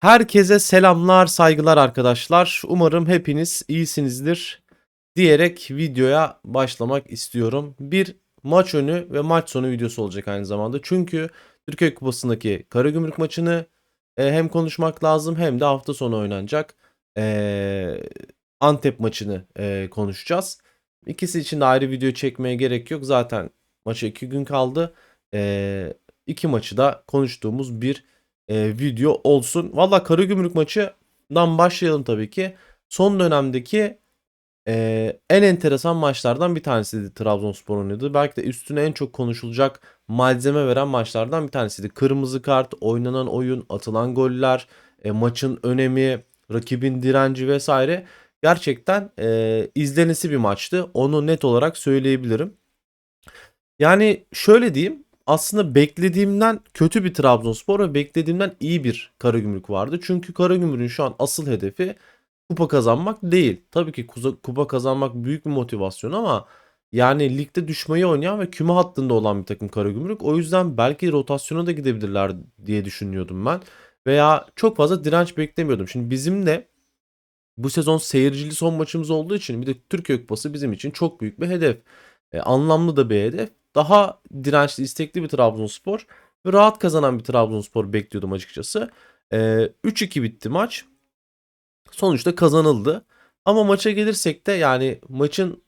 Herkese selamlar, saygılar arkadaşlar. Umarım hepiniz iyisinizdir diyerek videoya başlamak istiyorum. Bir maç önü ve maç sonu videosu olacak aynı zamanda. Çünkü Türkiye Kupası'ndaki Karagümrük maçını e, hem konuşmak lazım hem de hafta sonu oynanacak e, Antep maçını e, konuşacağız. İkisi için de ayrı video çekmeye gerek yok. Zaten maça iki gün kaldı. E, iki maçı da konuştuğumuz bir e, video olsun. Valla Karagümrük maçından başlayalım tabii ki. Son dönemdeki e, en enteresan maçlardan bir tanesiydi Trabzonspor oynadı. Belki de üstüne en çok konuşulacak malzeme veren maçlardan bir tanesiydi. Kırmızı kart, oynanan oyun, atılan goller, e, maçın önemi, rakibin direnci vesaire. Gerçekten e, izlenisi bir maçtı. Onu net olarak söyleyebilirim. Yani şöyle diyeyim aslında beklediğimden kötü bir Trabzonspor ve beklediğimden iyi bir Karagümrük vardı. Çünkü Karagümrük'ün şu an asıl hedefi kupa kazanmak değil. Tabii ki kupa kazanmak büyük bir motivasyon ama yani ligde düşmeyi oynayan ve küme hattında olan bir takım Karagümrük. O yüzden belki rotasyona da gidebilirler diye düşünüyordum ben. Veya çok fazla direnç beklemiyordum. Şimdi bizim de bu sezon seyircili son maçımız olduğu için bir de Türkiye Kupası bizim için çok büyük bir hedef. E, anlamlı da bir hedef. Daha dirençli, istekli bir Trabzonspor ve rahat kazanan bir Trabzonspor bekliyordum açıkçası. E, 3-2 bitti maç. Sonuçta kazanıldı. Ama maça gelirsek de yani maçın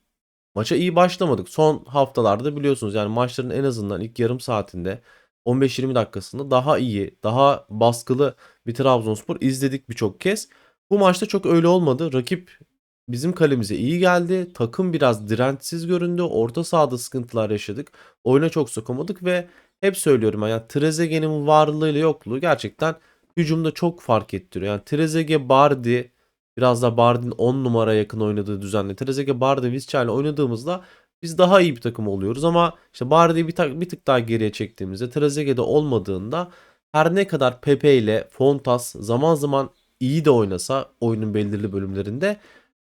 maça iyi başlamadık. Son haftalarda biliyorsunuz yani maçların en azından ilk yarım saatinde 15-20 dakikasında daha iyi, daha baskılı bir Trabzonspor izledik birçok kez. Bu maçta çok öyle olmadı. Rakip bizim kalemize iyi geldi. Takım biraz dirençsiz göründü. Orta sahada sıkıntılar yaşadık. Oyuna çok sokamadık ve hep söylüyorum yani Trezeguet'in varlığıyla yokluğu gerçekten hücumda çok fark ettiriyor. Yani Trezeguet, Bardi biraz da Bardi'nin 10 numara yakın oynadığı düzenle Trezeguet, Bardi, Visca ile oynadığımızda biz daha iyi bir takım oluyoruz ama işte Bardi'yi bir, ta- bir tık daha geriye çektiğimizde Trezeguet'de olmadığında her ne kadar Pepe ile Fontas zaman zaman iyi de oynasa oyunun belirli bölümlerinde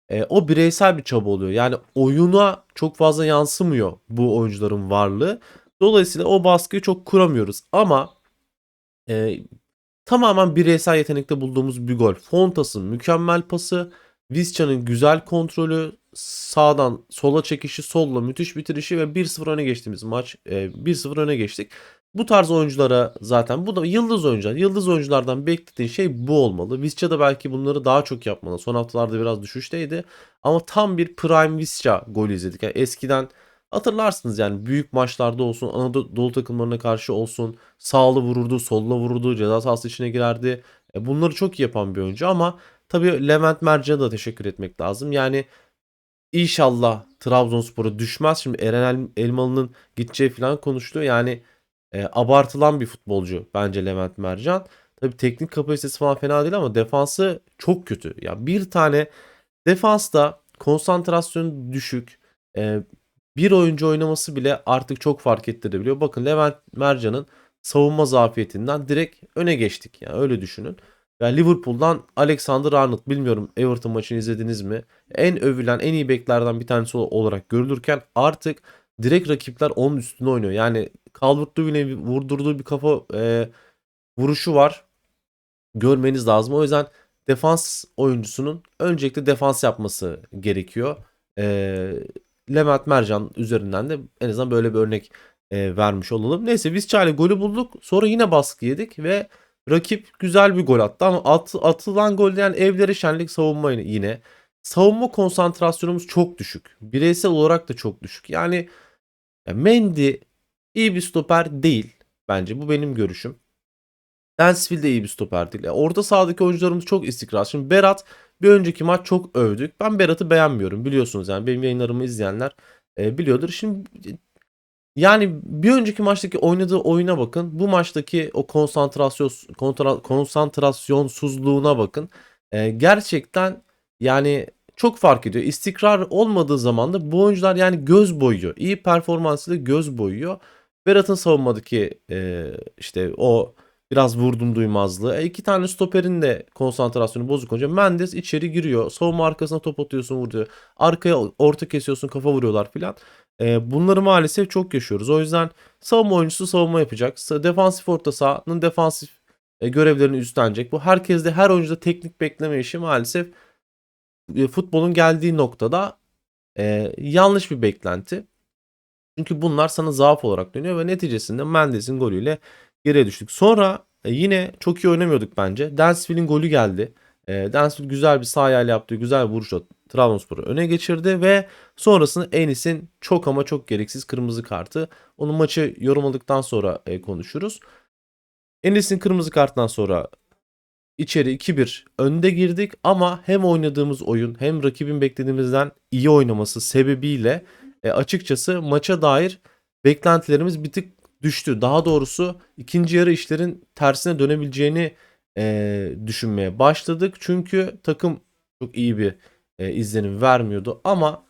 e, o bireysel bir çaba oluyor. Yani oyuna çok fazla yansımıyor bu oyuncuların varlığı. Dolayısıyla o baskıyı çok kuramıyoruz. Ama e, tamamen bireysel yetenekte bulduğumuz bir gol. Fontas'ın mükemmel pası, Visca'nın güzel kontrolü, sağdan sola çekişi, solla müthiş bitirişi ve 1-0 öne geçtiğimiz maç. e, 1-0 öne geçtik. Bu tarz oyunculara zaten bu da yıldız oyuncular. Yıldız oyunculardan beklediğin şey bu olmalı. Visca da belki bunları daha çok yapmalı. Son haftalarda biraz düşüşteydi. Ama tam bir prime Visca golü izledik. Yani eskiden hatırlarsınız yani büyük maçlarda olsun, Anadolu takımlarına karşı olsun sağlı vururdu, solla vururdu, ceza sahası içine girerdi. E, bunları çok iyi yapan bir oyuncu ama tabii Levent Mercan'a da teşekkür etmek lazım. Yani inşallah Trabzonspor'a düşmez. Şimdi Eren El- Elmalı'nın gideceği falan konuştu. Yani e, abartılan bir futbolcu bence Levent Mercan. Tabii teknik kapasitesi falan fena değil ama defansı çok kötü. Ya bir tane defansta konsantrasyon düşük. e, bir oyuncu oynaması bile artık çok fark ettirebiliyor. Bakın Levent Mercan'ın savunma zafiyetinden direkt öne geçtik. Yani öyle düşünün. Ya Liverpool'dan Alexander Arnold bilmiyorum Everton maçını izlediniz mi? En övülen en iyi beklerden bir tanesi olarak görülürken artık direkt rakipler onun üstüne oynuyor. Yani Calvert-Lewin'e vurdurduğu bir kafa e, vuruşu var. Görmeniz lazım. O yüzden defans oyuncusunun öncelikle defans yapması gerekiyor. E, Levent Mercan üzerinden de en azından böyle bir örnek e, vermiş olalım. Neyse Visca ile golü bulduk. Sonra yine baskı yedik ve rakip güzel bir gol attı ama at, atılan golde yani evleri şenlik savunma yine. Savunma konsantrasyonumuz çok düşük. Bireysel olarak da çok düşük. Yani ya Mendy iyi bir stoper değil bence. Bu benim görüşüm. Dansville de iyi bir stoper değil. Ya orta sahadaki oyuncularımız çok istikrar. Şimdi Berat bir önceki maç çok övdük. Ben Berat'ı beğenmiyorum biliyorsunuz yani benim yayınlarımı izleyenler e, biliyordur. Şimdi yani bir önceki maçtaki oynadığı oyuna bakın. Bu maçtaki o konsantrasyon kontra, konsantrasyonsuzluğuna bakın. E, gerçekten yani çok fark ediyor. İstikrar olmadığı zaman da bu oyuncular yani göz boyuyor. İyi performansıyla göz boyuyor. Berat'ın savunmadaki e, işte o biraz vurdum duymazlığı. E, iki tane stoperin de konsantrasyonu bozuk olunca Mendes içeri giriyor. Savunma arkasına top atıyorsun vuruyor. Arkaya orta kesiyorsun kafa vuruyorlar filan. E, bunları maalesef çok yaşıyoruz. O yüzden savunma oyuncusu savunma yapacak. Defansif orta sahanın defansif e, görevlerini üstlenecek. Bu herkeste her oyuncuda teknik bekleme işi maalesef futbolun geldiği noktada e, yanlış bir beklenti. Çünkü bunlar sana zaaf olarak dönüyor ve neticesinde Mendes'in golüyle geriye düştük. Sonra e, yine çok iyi oynamıyorduk bence. Dansville'in golü geldi. E, Dansville güzel bir sağ ayağıyla yaptığı güzel bir vuruşla Trabzonspor'u öne geçirdi ve sonrasında Enis'in çok ama çok gereksiz kırmızı kartı. Onun maçı yorumladıktan sonra e, konuşuruz. Enis'in kırmızı kartından sonra içeri 2-1 önde girdik ama hem oynadığımız oyun hem rakibin beklediğimizden iyi oynaması sebebiyle e, açıkçası maça dair beklentilerimiz bir tık düştü. Daha doğrusu ikinci yarı işlerin tersine dönebileceğini e, düşünmeye başladık. Çünkü takım çok iyi bir e, izlenim vermiyordu ama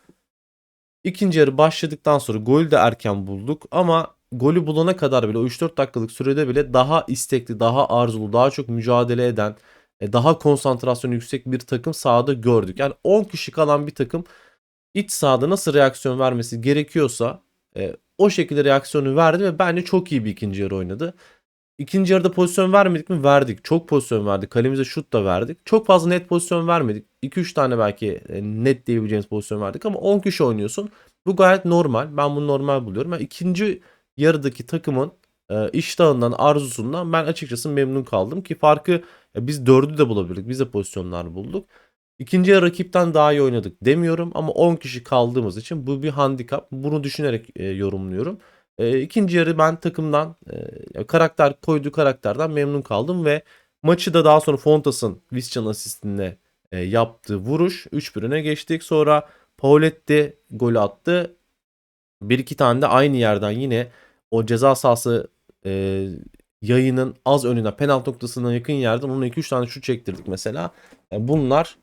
ikinci yarı başladıktan sonra golü de erken bulduk ama golü bulana kadar bile o 3-4 dakikalık sürede bile daha istekli, daha arzulu, daha çok mücadele eden, e, daha konsantrasyonu yüksek bir takım sahada gördük. Yani 10 kişi kalan bir takım iç sahada nasıl reaksiyon vermesi gerekiyorsa e, o şekilde reaksiyonu verdi ve bence çok iyi bir ikinci yarı oynadı. İkinci yarıda pozisyon vermedik mi? Verdik. Çok pozisyon verdik. Kalemize şut da verdik. Çok fazla net pozisyon vermedik. 2-3 tane belki e, net diyebileceğimiz pozisyon verdik ama 10 kişi oynuyorsun. Bu gayet normal. Ben bunu normal buluyorum. Yani ikinci yarıdaki takımın e, iştahından, arzusundan ben açıkçası memnun kaldım ki farkı e, biz dördü de bulabilirdik. Biz de pozisyonlar bulduk. İkinci yarı rakipten daha iyi oynadık demiyorum ama 10 kişi kaldığımız için bu bir handikap. Bunu düşünerek e, yorumluyorum. E, ikinci yarı ben takımdan e, karakter koyduğu karakterden memnun kaldım ve maçı da daha sonra Fontas'ın Viscan asistinde e, yaptığı vuruş 3-1 öne geçtik. Sonra Pauletti golü attı. Bir iki tane de aynı yerden yine o ceza sahası e, yayının az önüne penaltı noktasına yakın yerden ona 2-3 tane şut çektirdik mesela. Yani bunlar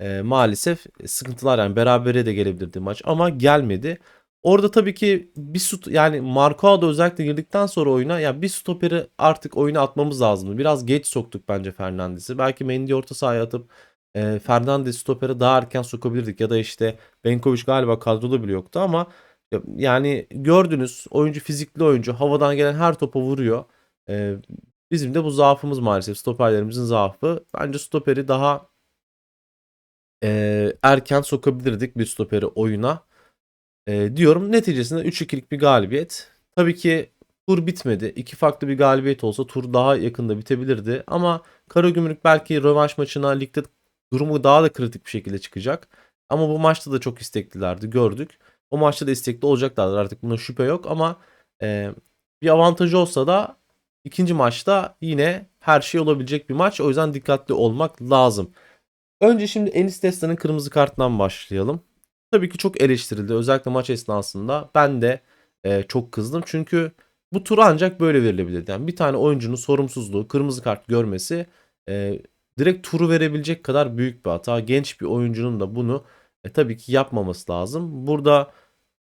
e, maalesef sıkıntılar yani berabere de gelebilirdi maç ama gelmedi. Orada tabii ki bir sut yani Marco da özellikle girdikten sonra oyuna ya bir stoperi artık oyuna atmamız lazımdı. Biraz geç soktuk bence Fernandes'i. Belki Mendy orta sahaya atıp e, Fernandes stoperi daha erken sokabilirdik ya da işte Benkovic galiba kadroda bile yoktu ama yani gördünüz oyuncu fizikli oyuncu havadan gelen her topa vuruyor. E, bizim de bu zaafımız maalesef stoperlerimizin zaafı. Bence stoperi daha e, erken sokabilirdik bir stoperi oyuna e, diyorum. Neticesinde 3-2'lik bir galibiyet. Tabii ki tur bitmedi. İki farklı bir galibiyet olsa tur daha yakında bitebilirdi. Ama Karagümrük belki rövanş maçına ligde durumu daha da kritik bir şekilde çıkacak. Ama bu maçta da çok isteklilerdi gördük. O maçta da istekli olacaklardır artık buna şüphe yok ama e, bir avantajı olsa da ikinci maçta yine her şey olabilecek bir maç. O yüzden dikkatli olmak lazım. Önce şimdi Enis Desta'nın kırmızı kartından başlayalım. Tabii ki çok eleştirildi. Özellikle maç esnasında ben de e, çok kızdım. Çünkü bu tur ancak böyle verilebilirdi. Yani bir tane oyuncunun sorumsuzluğu, kırmızı kart görmesi e, direkt turu verebilecek kadar büyük bir hata. Genç bir oyuncunun da bunu e, tabii ki yapmaması lazım. Burada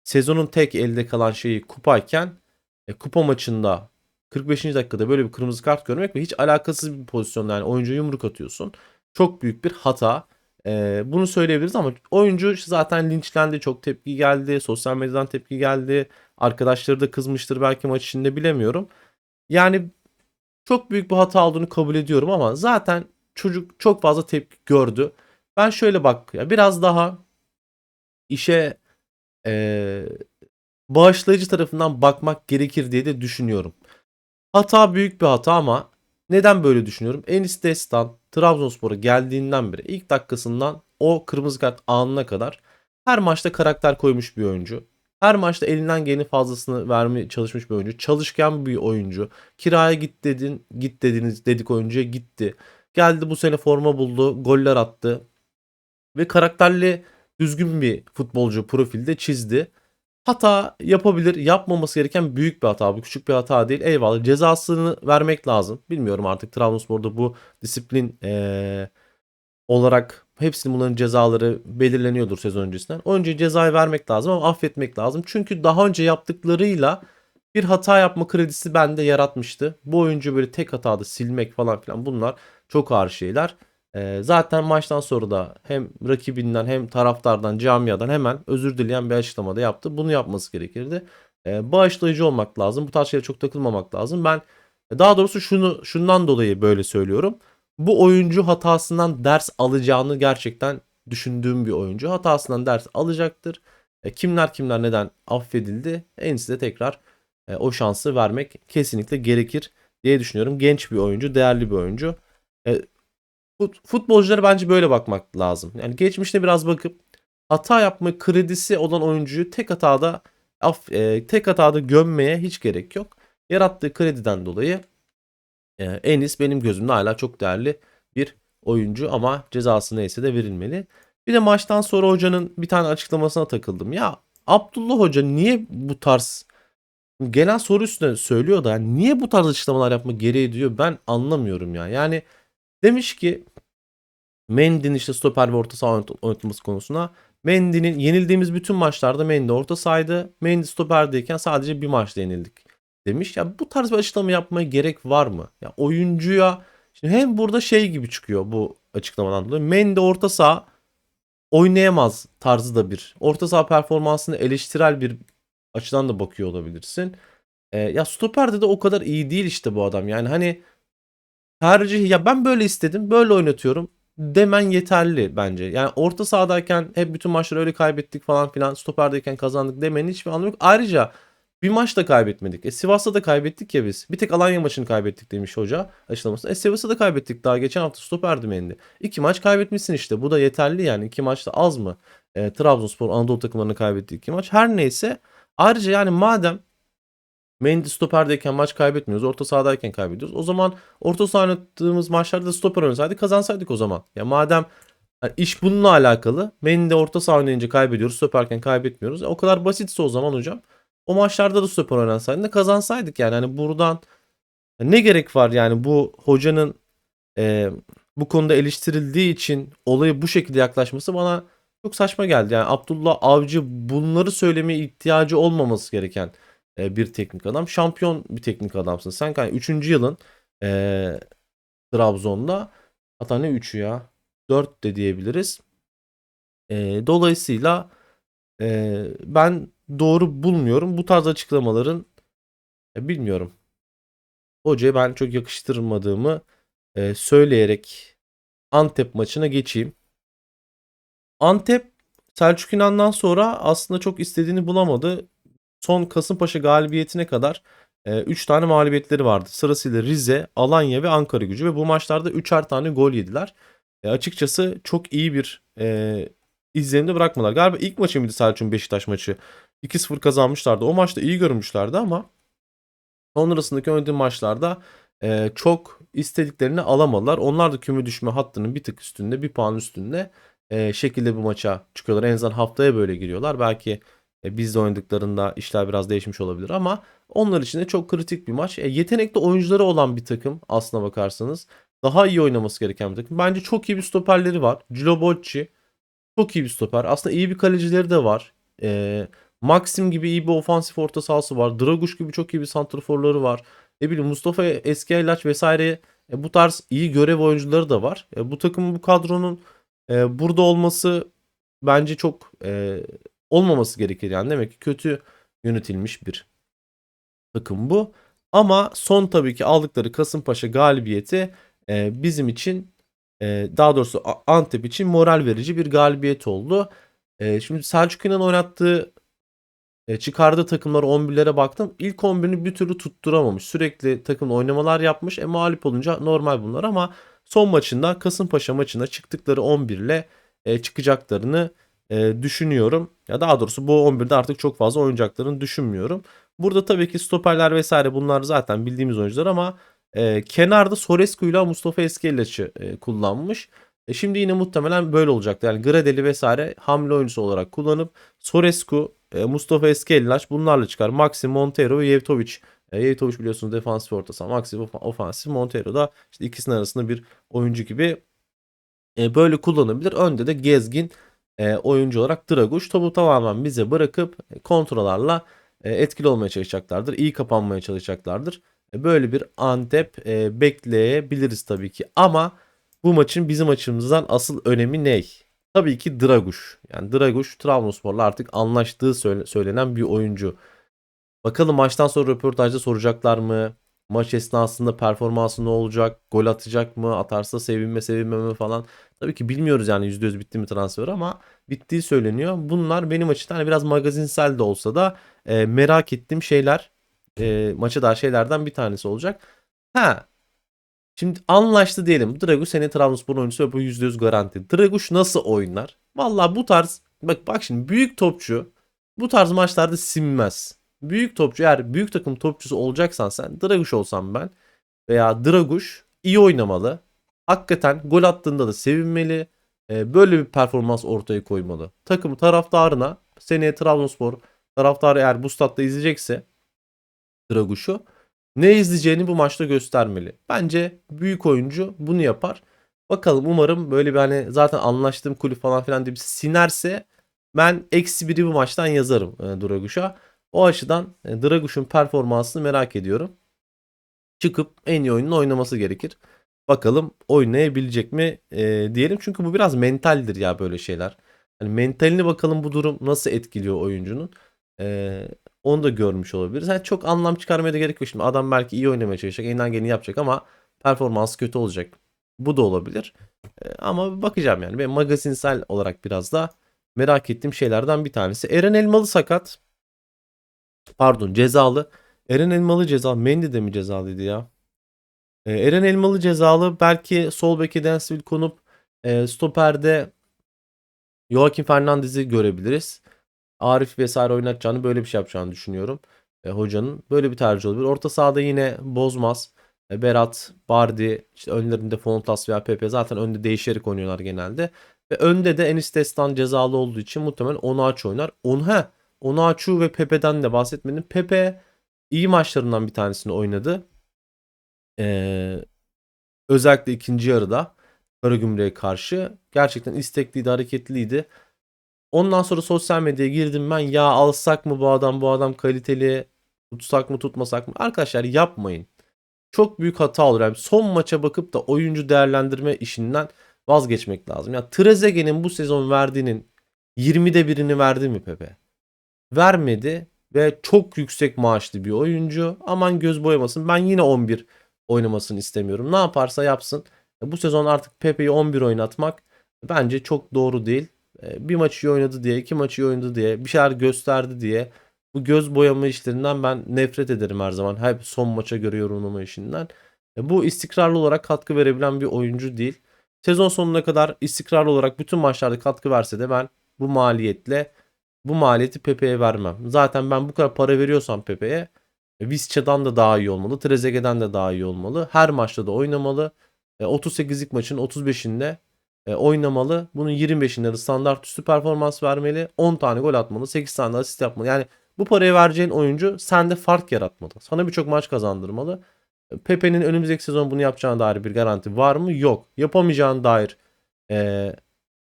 sezonun tek elde kalan şeyi kupayken e, kupa maçında 45. dakikada böyle bir kırmızı kart görmek ve hiç alakasız bir pozisyonda yani oyuncu yumruk atıyorsun. Çok büyük bir hata. Ee, bunu söyleyebiliriz ama oyuncu zaten linçlendi. Çok tepki geldi. Sosyal medyadan tepki geldi. Arkadaşları da kızmıştır belki maç içinde bilemiyorum. Yani çok büyük bir hata olduğunu kabul ediyorum ama zaten çocuk çok fazla tepki gördü. Ben şöyle bak ya biraz daha işe e, bağışlayıcı tarafından bakmak gerekir diye de düşünüyorum. Hata büyük bir hata ama neden böyle düşünüyorum? Enis Destan Trabzonspor'a geldiğinden beri ilk dakikasından o kırmızı kart anına kadar her maçta karakter koymuş bir oyuncu. Her maçta elinden geleni fazlasını vermeye çalışmış bir oyuncu. Çalışkan bir oyuncu. Kiraya git dedin, git dediniz dedik oyuncuya gitti. Geldi bu sene forma buldu, goller attı. Ve karakterli düzgün bir futbolcu profilde çizdi. Hata yapabilir. Yapmaması gereken büyük bir hata. Bu küçük bir hata değil. Eyvallah. Cezasını vermek lazım. Bilmiyorum artık Trabzonspor'da bu disiplin ee, olarak hepsinin bunların cezaları belirleniyordur sezon öncesinden. Önce cezayı vermek lazım ama affetmek lazım. Çünkü daha önce yaptıklarıyla bir hata yapma kredisi bende yaratmıştı. Bu oyuncu böyle tek hatada silmek falan filan bunlar çok ağır şeyler. Ee, zaten maçtan sonra da hem rakibinden hem taraftardan, camiadan hemen özür dileyen bir açıklamada yaptı. Bunu yapması gerekirdi. Ee, bağışlayıcı olmak lazım. Bu tarz şeylere çok takılmamak lazım. Ben Daha doğrusu şunu şundan dolayı böyle söylüyorum. Bu oyuncu hatasından ders alacağını gerçekten düşündüğüm bir oyuncu. Hatasından ders alacaktır. E, kimler kimler neden affedildi? En de tekrar e, o şansı vermek kesinlikle gerekir diye düşünüyorum. Genç bir oyuncu, değerli bir oyuncu. E, fut, futbolculara bence böyle bakmak lazım. Yani geçmişte biraz bakıp hata yapma kredisi olan oyuncuyu tek hatada af, e, tek hatada gömmeye hiç gerek yok. Yarattığı krediden dolayı e, Enis benim gözümde hala çok değerli bir oyuncu ama cezası neyse de verilmeli. Bir de maçtan sonra hocanın bir tane açıklamasına takıldım. Ya Abdullah Hoca niye bu tarz gelen soru üstüne söylüyor da yani niye bu tarz açıklamalar yapma gereği diyor ben anlamıyorum ya. Yani demiş ki Mendy'nin işte stoper ve orta saha oynatılması konusuna Mendy'nin yenildiğimiz bütün maçlarda Mendy orta sahaydı. Mendy stoperdeyken sadece bir maçta yenildik demiş. Ya bu tarz bir açıklama yapmaya gerek var mı? Ya oyuncuya şimdi hem burada şey gibi çıkıyor bu açıklamadan dolayı. Mendy orta saha oynayamaz tarzı da bir. Orta saha performansını eleştirel bir açıdan da bakıyor olabilirsin. E, ya stoperde de o kadar iyi değil işte bu adam. Yani hani tercih ya ben böyle istedim böyle oynatıyorum demen yeterli bence. Yani orta sahadayken hep bütün maçları öyle kaybettik falan filan stoperdeyken kazandık demenin hiçbir anlamı yok. Ayrıca bir maç da kaybetmedik. E Sivas'ta da kaybettik ya biz. Bir tek Alanya maçını kaybettik demiş hoca açıklamasında. E Sivas'ta da kaybettik daha geçen hafta stoperdim endi. İki maç kaybetmişsin işte. Bu da yeterli yani. İki maçta az mı? E, Trabzonspor Anadolu takımlarını kaybettiği iki maç. Her neyse. Ayrıca yani madem Mendy stoperdeyken maç kaybetmiyoruz. Orta sahadayken kaybediyoruz. O zaman orta saha oynattığımız maçlarda stoper oynasaydık kazansaydık o zaman. Ya madem yani iş bununla alakalı. Mendy orta saha oynayınca kaybediyoruz. Stoperken kaybetmiyoruz. E, o kadar basitse o zaman hocam. O maçlarda da stoper oynansaydı kazansaydık yani. Hani buradan ne gerek var yani bu hocanın e, bu konuda eleştirildiği için olayı bu şekilde yaklaşması bana çok saçma geldi. Yani Abdullah Avcı bunları söylemeye ihtiyacı olmaması gereken e, bir teknik adam. Şampiyon bir teknik adamsın. Sen yani 3. yılın e, Trabzon'da hatta ne 3'ü ya 4 de diyebiliriz. E, dolayısıyla e, ben doğru bulmuyorum. Bu tarz açıklamaların e, bilmiyorum. Hocaya ben çok yakıştırmadığımı e, söyleyerek Antep maçına geçeyim. Antep Selçuk İnan'dan sonra aslında çok istediğini bulamadı. Son Kasımpaşa galibiyetine kadar 3 e, tane mağlubiyetleri vardı. Sırasıyla Rize, Alanya ve Ankara gücü ve bu maçlarda 3'er tane gol yediler. E, açıkçası çok iyi bir e, izlenimde bırakmadılar. Galiba ilk maçı mıydı Selçuk'un Beşiktaş maçı? 2-0 kazanmışlardı. O maçta iyi görmüşlerdi ama sonrasındaki oynadığı maçlarda e, çok istediklerini alamadılar. Onlar da küme düşme hattının bir tık üstünde, bir puan üstünde e, şekilde bu maça çıkıyorlar. En azından haftaya böyle giriyorlar. Belki e, bizde oynadıklarında işler biraz değişmiş olabilir ama onlar için de çok kritik bir maç. E, yetenekli oyuncuları olan bir takım aslına bakarsanız. Daha iyi oynaması gereken bir takım. Bence çok iyi bir stoperleri var. Cilo Bocci çok iyi bir stoper. Aslında iyi bir kalecileri de var. E, Maxim gibi iyi bir ofansif orta sahası var. Draguş gibi çok iyi bir santraforları var. Ne bileyim Mustafa Eski ilaç vesaire e, bu tarz iyi görev oyuncuları da var. E, bu takımın bu kadronun e, burada olması bence çok e, olmaması gerekir. Yani demek ki kötü yönetilmiş bir takım bu. Ama son tabii ki aldıkları Kasımpaşa galibiyeti e, bizim için e, daha doğrusu Antep için moral verici bir galibiyet oldu. E, şimdi Selçuk İnan oynattığı e, çıkardığı takımlar 11'lere baktım. İlk 11'ini bir türlü tutturamamış. Sürekli takım oynamalar yapmış. E mağlup olunca normal bunlar ama son maçında Kasımpaşa maçında çıktıkları 11 ile e, çıkacaklarını e, düşünüyorum. Ya daha doğrusu bu 11'de artık çok fazla oynayacaklarını düşünmüyorum. Burada tabii ki stoperler vesaire bunlar zaten bildiğimiz oyuncular ama e, kenarda Sorescu ile Mustafa Eskeleç'i e, kullanmış. E, şimdi yine muhtemelen böyle olacak. Yani Gradeli vesaire hamle oyuncusu olarak kullanıp Sorescu, e, Mustafa Eskelilaç bunlarla çıkar. Maxi Montero ve Yevtovic. E, Yevtovic biliyorsunuz defansif orta saha. Maxi ofansif. Montero da işte ikisinin arasında bir oyuncu gibi e, böyle kullanabilir. Önde de Gezgin e, oyuncu olarak Draguş topu tamamen bize bırakıp e, kontrolarla e, etkili olmaya çalışacaklardır. İyi kapanmaya çalışacaklardır. E, böyle bir Antep e, bekleyebiliriz tabii ki. Ama bu maçın bizim açımızdan asıl önemi ne? Tabii ki Draguş. Yani Draguş Trabzonspor'la artık anlaştığı söyle, söylenen bir oyuncu. Bakalım maçtan sonra röportajda soracaklar mı? Maç esnasında performansı ne olacak? Gol atacak mı? Atarsa sevinme sevinmeme falan. Tabii ki bilmiyoruz yani %100 bitti mi transfer ama bittiği söyleniyor. Bunlar benim açımdan hani biraz magazinsel de olsa da e, merak ettiğim şeyler. E, maça dair şeylerden bir tanesi olacak. Ha Şimdi anlaştı diyelim. Draguş seni Trabzonspor oyuncusu ve bu %100 garanti. Draguş nasıl oynar? Valla bu tarz bak bak şimdi büyük topçu bu tarz maçlarda sinmez. Büyük topçu eğer büyük takım topçusu olacaksan sen Draguş olsam ben veya Draguş iyi oynamalı. Hakikaten gol attığında da sevinmeli. Ee, böyle bir performans ortaya koymalı. Takımı taraftarına seneye Trabzonspor taraftarı eğer bu statta izleyecekse Draguş'u ne izleyeceğini bu maçta göstermeli. Bence büyük oyuncu bunu yapar. Bakalım umarım böyle bir hani zaten anlaştığım kulüp falan filan diye bir sinerse ben eksi biri bu maçtan yazarım e, Draguş'a. O açıdan e, Draguş'un performansını merak ediyorum. Çıkıp en iyi oyununu oynaması gerekir. Bakalım oynayabilecek mi e, diyelim. Çünkü bu biraz mentaldir ya böyle şeyler. Hani mentalini bakalım bu durum nasıl etkiliyor oyuncunun. E, onu da görmüş olabiliriz. Yani çok anlam çıkarmaya da gerek yok. Şimdi adam belki iyi oynamaya çalışacak. Elinden geleni yapacak ama performans kötü olacak. Bu da olabilir. E, ama bakacağım yani. Ben magazinsel olarak biraz da merak ettiğim şeylerden bir tanesi. Eren Elmalı sakat. Pardon cezalı. Eren Elmalı cezalı. Mendy de mi cezalıydı ya? E, Eren Elmalı cezalı. Belki sol beke Dansville konup e, stoperde Joaquin Fernandez'i görebiliriz. Arif vesaire oynatacağını böyle bir şey yapacağını düşünüyorum. E, hocanın böyle bir tercih olabilir. Orta sahada yine bozmaz. E, Berat, Bardi, işte önlerinde Fontas veya Pepe zaten önde değişerek oynuyorlar genelde. Ve önde de Enis Destan cezalı olduğu için muhtemelen Onaçu oynar. On, he, Onaçu ve Pepe'den de bahsetmedim. Pepe iyi maçlarından bir tanesini oynadı. Ee, özellikle ikinci yarıda Karagümrük'e karşı gerçekten istekliydi, hareketliydi. Ondan sonra sosyal medyaya girdim ben. Ya alsak mı bu adam, bu adam kaliteli, tutsak mı tutmasak mı? Arkadaşlar yapmayın. Çok büyük hata olur. Yani son maça bakıp da oyuncu değerlendirme işinden vazgeçmek lazım. Ya yani Trezeguet'in bu sezon verdiğinin 20'de birini verdi mi Pepe? Vermedi ve çok yüksek maaşlı bir oyuncu. Aman göz boyamasın. Ben yine 11 oynamasını istemiyorum. Ne yaparsa yapsın. Bu sezon artık Pepe'yi 11 oynatmak bence çok doğru değil. Ee, bir maç iyi oynadı diye, iki maç iyi oynadı diye, bir şeyler gösterdi diye bu göz boyama işlerinden ben nefret ederim her zaman. Hep son maça göre yorumlama işinden. E, bu istikrarlı olarak katkı verebilen bir oyuncu değil. Sezon sonuna kadar istikrarlı olarak bütün maçlarda katkı verse de ben bu maliyetle bu maliyeti Pepe'ye vermem. Zaten ben bu kadar para veriyorsam Pepe'ye Visca'dan da daha iyi olmalı. Trezeguet'den de daha iyi olmalı. Her maçta da oynamalı. 38'lik e, maçın 35'inde e, oynamalı. Bunun 25'inde de standart üstü performans vermeli. 10 tane gol atmalı. 8 tane de asist yapmalı. Yani bu parayı vereceğin oyuncu sende fark yaratmalı. Sana birçok maç kazandırmalı. E, Pepe'nin önümüzdeki sezon bunu yapacağına dair bir garanti var mı? Yok. Yapamayacağına dair e,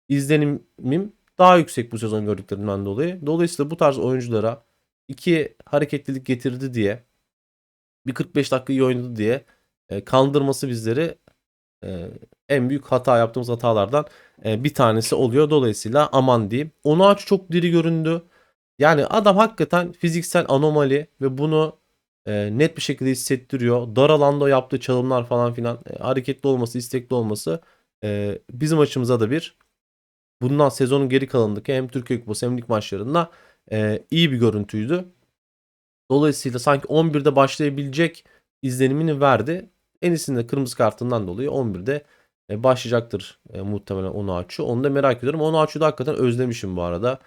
izlenimim daha yüksek bu sezon gördüklerimden dolayı. Dolayısıyla bu tarz oyunculara iki hareketlilik getirdi diye bir 45 dakika iyi oynadı diye e, kandırması bizleri e, en büyük hata yaptığımız hatalardan e, bir tanesi oluyor. Dolayısıyla aman diyeyim. Onu aç çok diri göründü. Yani adam hakikaten fiziksel anomali ve bunu e, net bir şekilde hissettiriyor. Dar alanda yaptığı çalımlar falan filan e, hareketli olması, istekli olması e, bizim açımıza da bir bundan sezonun geri kalanındaki hem Türkiye Kupası hem lig maçlarında e, iyi bir görüntüydü. Dolayısıyla sanki 11'de başlayabilecek izlenimini verdi. Enis'in kırmızı kartından dolayı 11'de e, başlayacaktır e, muhtemelen onu açıyor. Onu da merak ediyorum. Onu açıyor da hakikaten özlemişim bu arada.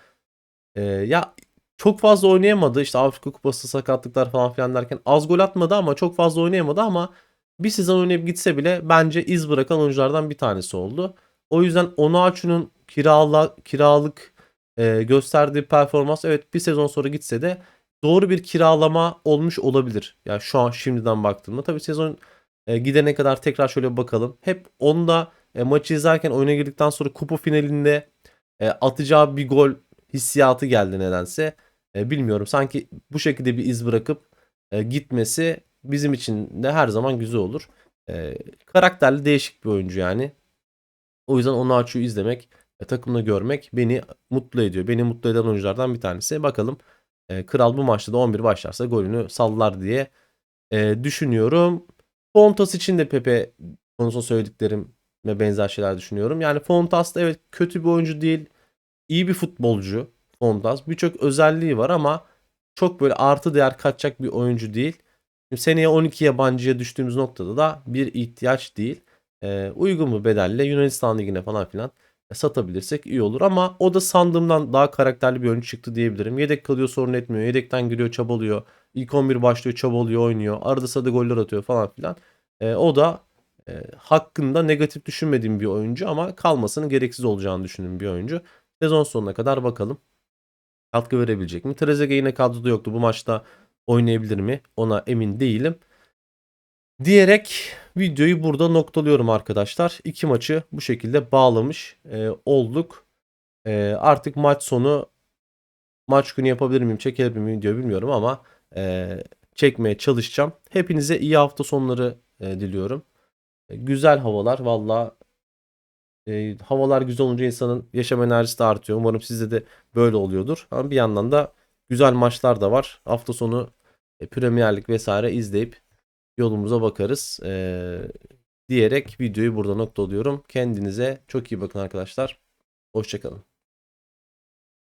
E, ya çok fazla oynayamadı. İşte Afrika Kupası sakatlıklar falan filan derken az gol atmadı ama çok fazla oynayamadı ama bir sezon oynayıp gitse bile bence iz bırakan oyunculardan bir tanesi oldu. O yüzden Onuachu'nun kirala, kiralık e, gösterdiği performans evet bir sezon sonra gitse de doğru bir kiralama olmuş olabilir. Ya yani şu an şimdiden baktığımda tabii sezon e, gidene kadar tekrar şöyle bakalım. Hep onda e, maçı izlerken oyuna girdikten sonra kupa finalinde e, atacağı bir gol hissiyatı geldi nedense. E, bilmiyorum sanki bu şekilde bir iz bırakıp e, gitmesi bizim için de her zaman güzel olur. E, karakterli değişik bir oyuncu yani. O yüzden onu açıyor izlemek, takımda görmek beni mutlu ediyor. Beni mutlu eden oyunculardan bir tanesi. Bakalım e, Kral bu maçta da 11 başlarsa golünü sallar diye e, düşünüyorum. Fontas için de Pepe konusunda söylediklerim ve benzer şeyler düşünüyorum. Yani Fontas da evet kötü bir oyuncu değil. iyi bir futbolcu Fontas. Birçok özelliği var ama çok böyle artı değer katacak bir oyuncu değil. Şimdi seneye 12 yabancıya düştüğümüz noktada da bir ihtiyaç değil. Ee, uygun bir bedelle Yunanistan Ligi'ne falan filan satabilirsek iyi olur. Ama o da sandığımdan daha karakterli bir oyuncu çıktı diyebilirim. Yedek kalıyor sorun etmiyor. Yedekten giriyor çabalıyor. İlk 11 başlıyor çabalıyor oynuyor. Arada sırada goller atıyor falan filan. Ee, o da e, hakkında negatif düşünmediğim bir oyuncu ama kalmasının gereksiz olacağını düşündüğüm bir oyuncu. Sezon sonuna kadar bakalım. Katkı verebilecek mi? Trezeguet yine kadroda yoktu. Bu maçta oynayabilir mi? Ona emin değilim. Diyerek videoyu burada noktalıyorum arkadaşlar. İki maçı bu şekilde bağlamış e, olduk. E, artık maç sonu maç günü yapabilir miyim, çekebilir miyim video bilmiyorum ama e, çekmeye çalışacağım. Hepinize iyi hafta sonları e, diliyorum. E, güzel havalar valla e, havalar güzel olunca insanın yaşam enerjisi de artıyor. Umarım sizde de böyle oluyordur. Ama bir yandan da güzel maçlar da var. Hafta sonu e, Premier vesaire izleyip yolumuza bakarız. E, diyerek videoyu burada noktalıyorum. Kendinize çok iyi bakın arkadaşlar. Hoşçakalın.